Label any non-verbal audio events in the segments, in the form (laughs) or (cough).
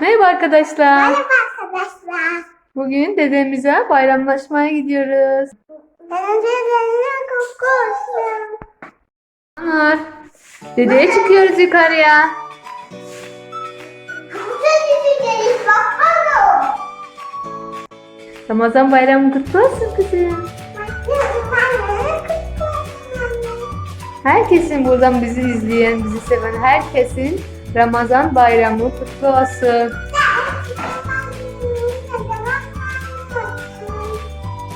Merhaba arkadaşlar. Merhaba arkadaşlar. Bugün dedemize bayramlaşmaya gidiyoruz. Dedemle koku olsun. Onur. Dedeye çıkıyoruz yukarıya. Ramazan bayramı kutlu olsun kızım. Herkesin buradan bizi izleyen, bizi seven herkesin Ramazan bayramı kutlu olsun.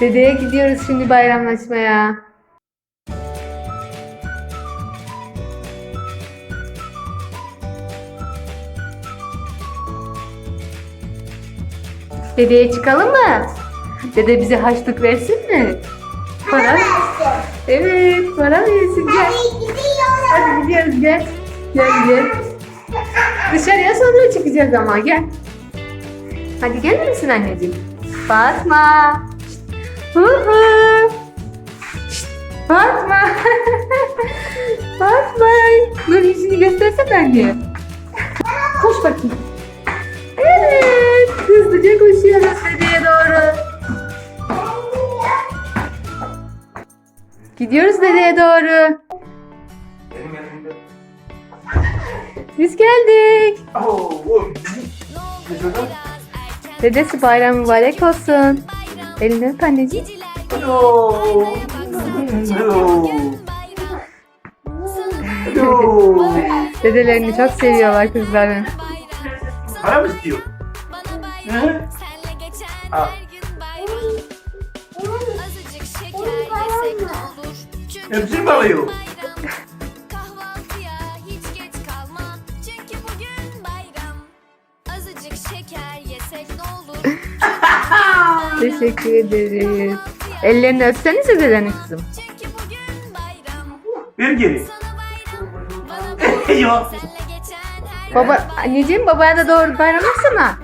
Dedeye gidiyoruz şimdi bayramlaşmaya. Dedeye çıkalım mı? Dede bize haçlık versin mi? Para? Evet, para versin gel. Hadi gidiyoruz. Hadi gidiyoruz gel. Gel gel. Dışarıya sonra çıkacağız ama gel. Hadi gelir misin anneciğim? Fatma. Hı. Şşt, Fatma. (laughs) Fatma. Dur yüzünü göstersene anne. Koş bakayım. Evet. Hızlıca koşuyoruz dedeye doğru. Gidiyoruz dedeye doğru. Benim yanımda. Biz geldik. Ne şurada? Dedesi bayram mübarek olsun. Elini öp anneciğim. Alo. Alo. Alo. Dedelerini çok seviyorlar kızların. Para mı istiyor? Hı? Al. Hepsini mi alıyor? Teşekkür ederiz. Ellerini öpsenize dedelerini kızım. Çünkü bugün bayram. Ver geri. Bayram. Bayram. Yok. Baba, anneciğim babaya da doğru bayramlasana.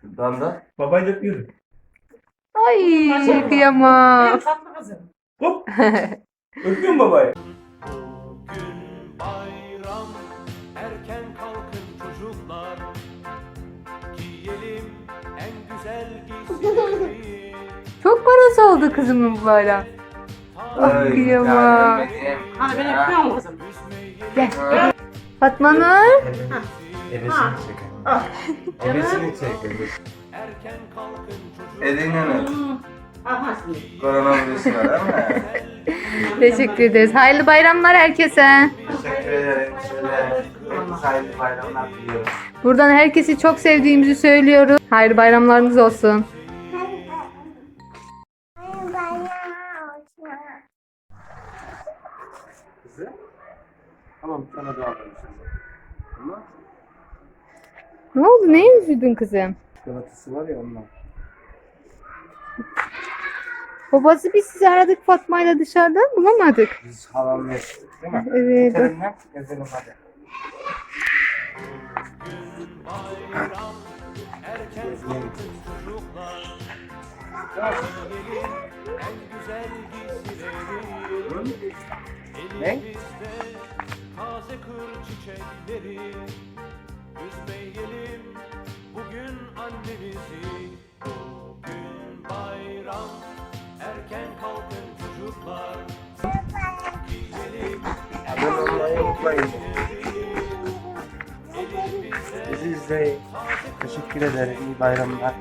Şuradan da. Babayı da öpüyorum. Ay kıyamam. Hop. Öpüyor musun babayı? Bugün bayram erken kalkın çocuklar Giyelim en güzel giysileri Çok parası oldu kızımın bu bayram. Ah kıyamam. Hani ben yapıyorum kızım. Gel. Fatma Nur. Ebesini çekin. Ebesini çekin. Erken kalkın çocuklar Edin öyle. Aha. Koronavirüs var ama. Teşekkür ederiz. Hayırlı bayramlar herkese. Teşekkür ederim. Hayırlı bayramlar diliyorum. Buradan herkesi çok sevdiğimizi söylüyoruz. Hayırlı bayramlarınız olsun. Kızı. Tamam bir tane daha alalım şimdi. Ama Ne oldu? Neye üzüldün kızım? çikolatası var ya ondan. Babası biz sizi aradık Fatma'yla dışarıdan bulamadık. Biz halamla yaptık değil mi? Evet. Lan. Gezelim hadi. Bayram Erken kalkın çocuklar Giyelim en güzel Ne? Taze kır çiçekleri Üzmeyelim bugün annemizi Bugün bayram erken kalkın çocuklar Giyelim Abone olmayı unutmayın. Teşekkür ederim. İyi bayramlar.